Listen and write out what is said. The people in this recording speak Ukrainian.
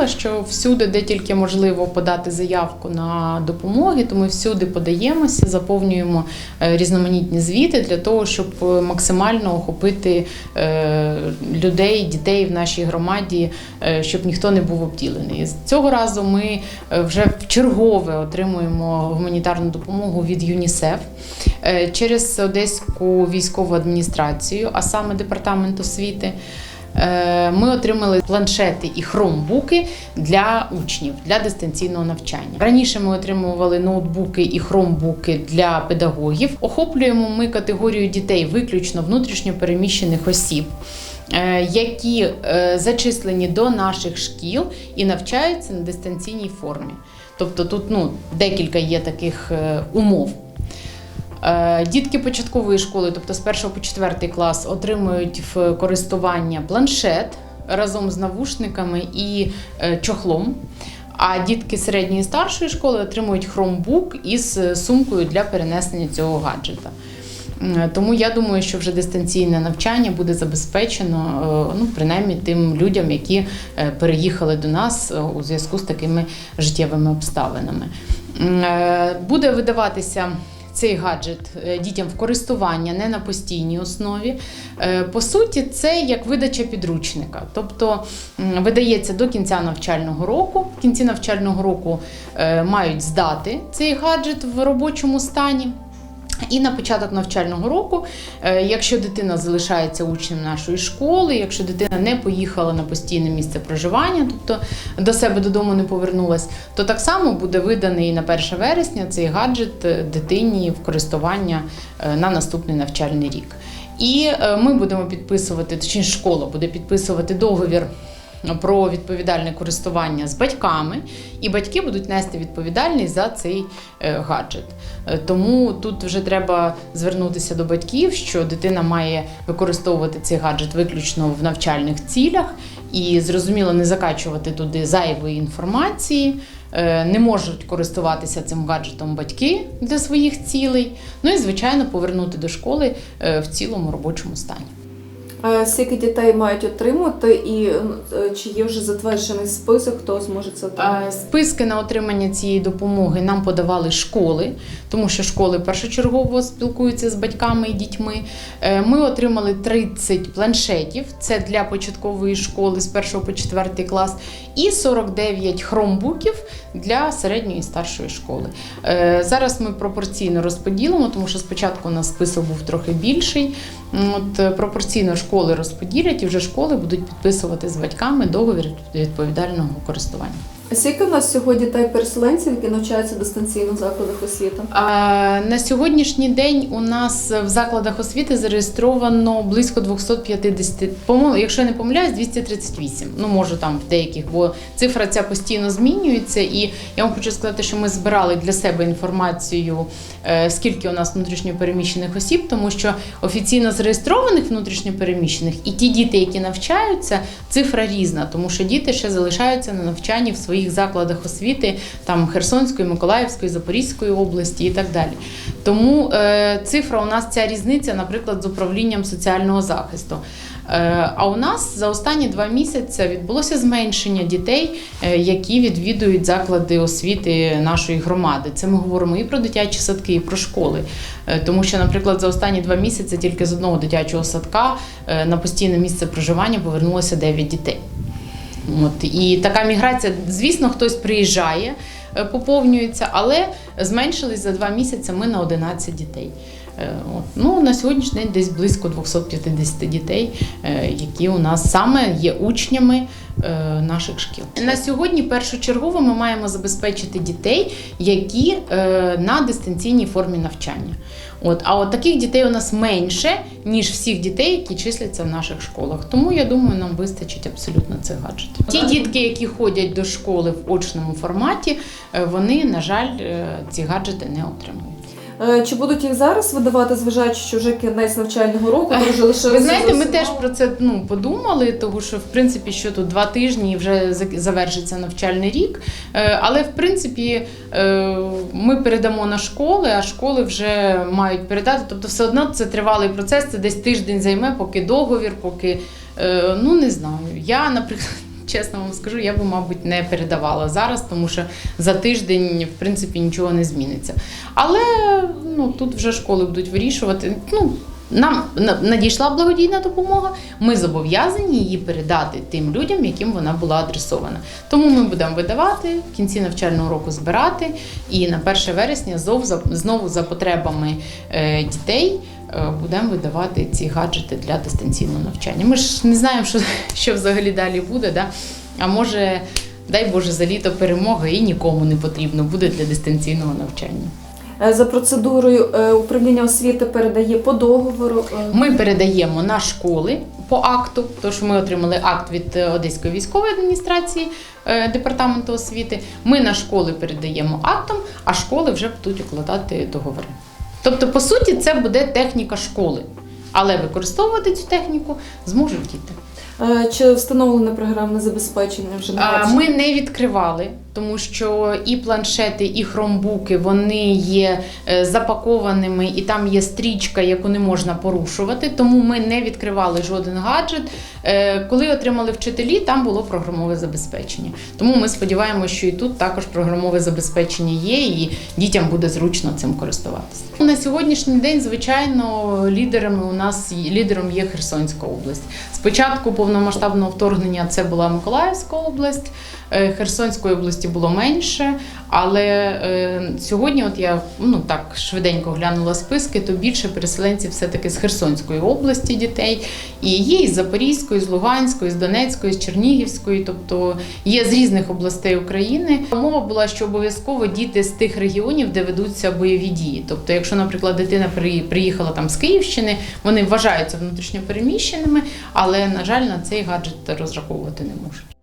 говорила, що всюди, де тільки можливо подати заявку на допомоги, то ми всюди подаємося, заповнюємо е, різноманітні звіти для того, щоб е, максимально охопити е, людей, дітей в нашій громаді, щоб ніхто не був обділений. З цього разу ми вже в чергове отримуємо гуманітарну допомогу від ЮНІСЕФ через Одеську військову адміністрацію, а саме департамент освіти. Е, Ми отримали планшети і хромбуки для учнів для дистанційного навчання. Раніше ми отримували ноутбуки і хромбуки для педагогів. Охоплюємо ми категорію дітей виключно внутрішньо переміщених осіб. е, Які е, зачислені до наших шкіл і навчаються на дистанційній формі. Тобто тут ну, декілька є таких умов. Е, Дітки початкової школи, тобто з 1 по 4 клас, отримують в користування планшет разом з навушниками і е, чохлом. А дітки середньої і старшої школи отримують хромбук із е, сумкою для перенесення цього гаджета. Тому я думаю, що вже дистанційне навчання буде забезпечено ну, принаймні тим людям, які переїхали до нас у зв'язку з такими життєвими обставинами. Буде видаватися цей гаджет е, дітям в користування не на постійній основі. Е, По суті, це як видача підручника. Тобто видається до кінця навчального року. В кінці навчального року е, мають здати цей гаджет в робочому стані. І на початок навчального року, е, якщо дитина залишається учнем нашої школи, якщо дитина не поїхала на постійне місце проживання, тобто до себе додому не повернулась, то так само буде виданий на 1 вересня цей гаджет е, дитині в користування е, на наступний навчальний рік. І ми будемо підписувати, точніше, школа буде підписувати договір про відповідальне користування з батьками, і батьки будуть нести відповідальність за цей е, гаджет. Е, Тому тут вже треба звернутися до батьків, що дитина має використовувати цей гаджет виключно в навчальних цілях і зрозуміло не закачувати туди зайвої інформації. Е, Не можуть користуватися цим гаджетом батьки для своїх цілей. Ну і звичайно повернути до школи в цілому робочому стані. Е, Скільки дітей мають отримати, і е, чи є вже затверджений список, хто зможе це отримати? Списки на отримання цієї допомоги нам подавали школи, тому що школи першочергово спілкуються з батьками і дітьми. Е, Ми отримали 30 планшетів, це для початкової школи з 1 по 4 клас, і 49 хромбуків для середньої і старшої школи. Зараз ми пропорційно розподілимо, тому що спочатку у нас список був трохи більший. От пропорційно школи розподілять, і вже школи будуть підписувати з батьками договір відповідального користування. Скільки у нас всього дітей-переселенців, які навчаються дистанційно в закладах освіти? А, на сьогоднішній день у нас в закладах освіти зареєстровано близько 250, по-моєму, якщо я не помиляюсь, 238. Ну, може там в деяких, бо цифра ця постійно змінюється. І я вам хочу сказати, що ми збирали для себе інформацію, е, скільки у нас внутрішньопереміщених осіб, тому що офіційно зареєстрованих внутрішньопереміщених і ті діти, які навчаються, цифра різна, тому що діти ще залишаються на навчанні в своїх закладах освіти там Херсонської, Миколаївської, Запорізької області і так далі. Тому е, цифра у нас ця різниця, наприклад, з управлінням соціального захисту. Е, А у нас за останні два місяці відбулося зменшення дітей, е, які відвідують заклади освіти нашої громади. Це ми говоримо і про дитячі садки, і про школи. Е, Тому що, наприклад, за останні два місяці тільки з одного дитячого садка на постійне місце проживання повернулося 9 дітей. От і така міграція, звісно, хтось приїжджає, е, поповнюється, але зменшились за два місяці ми на 11 дітей. Е, От. Ну, на сьогоднішній день десь близько 250 дітей, е, які у нас саме є учнями наших шкіл. На сьогодні першочергово ми маємо забезпечити дітей, які е, на дистанційній формі навчання. От, а от таких дітей у нас менше, ніж всіх дітей, які числяться в наших школах. Тому я думаю, нам вистачить абсолютно цих гаджетів. Ті дітки, які ходять до школи в очному форматі, е, вони, на жаль, е, ці гаджети не отримують. Е, Чи будуть їх зараз видавати, зважаючи, що вже кінець навчального року, то вже лишилося Ви знаєте, ми теж про це ну подумали, тому що в принципі що тут два тижні і вже завершиться навчальний рік. Е, Але в принципі е, ми передамо на школи, а школи вже мають передати. Тобто, все одно це тривалий процес. Це десь тиждень займе, поки договір, поки ну не знаю. Я, наприклад. Чесно вам скажу, я би, мабуть, не передавала зараз, тому що за тиждень, в принципі, нічого не зміниться. Але ну, тут вже школи будуть вирішувати. Ну, нам надійшла благодійна допомога, ми зобов'язані її передати тим людям, яким вона була адресована. Тому ми будемо видавати в кінці навчального року збирати, і на 1 вересня знову за потребами е, дітей будемо видавати ці гаджети для дистанційного навчання. Ми ж не знаємо, що, що взагалі далі буде. Да? А може, дай Боже, за літо перемога і нікому не потрібно буде для дистанційного навчання. Е, За процедурою е, управління освіти передає по договору. е, Ми передаємо на школи по акту, тож ми отримали акт від е, Одеської військової адміністрації е, департаменту освіти. Ми на школи передаємо актом, а школи вже будуть укладати договори. Тобто, по суті, це буде техніка школи, але використовувати цю техніку зможуть діти. Е, Чи встановлене програмне забезпечення вже на? Ми не відкривали, тому що і планшети, і хромбуки вони є е, запакованими, і там є стрічка, яку не можна порушувати. Тому ми не відкривали жоден гаджет. Е, Коли отримали вчителі, там було програмове забезпечення. Тому ми сподіваємося, що і тут також програмове забезпечення є, і дітям буде зручно цим користуватися. На сьогоднішній день, звичайно, лідерами у нас лідером є Херсонська область. Спочатку повномасштабного вторгнення це була Миколаївська область. Е, Херсонської області було менше, але е, сьогодні, от я ну так швиденько глянула списки, то більше переселенців все-таки з Херсонської області дітей. І є із Запорізької, з Луганської, з Донецької, з Чернігівської, тобто є з різних областей України. Мова була, що обов'язково діти з тих регіонів, де ведуться бойові дії. Тобто, якщо, наприклад, дитина при- приїхала там з Київщини, вони вважаються внутрішньопереміщеними, але на жаль, на цей гаджет розраховувати не можуть.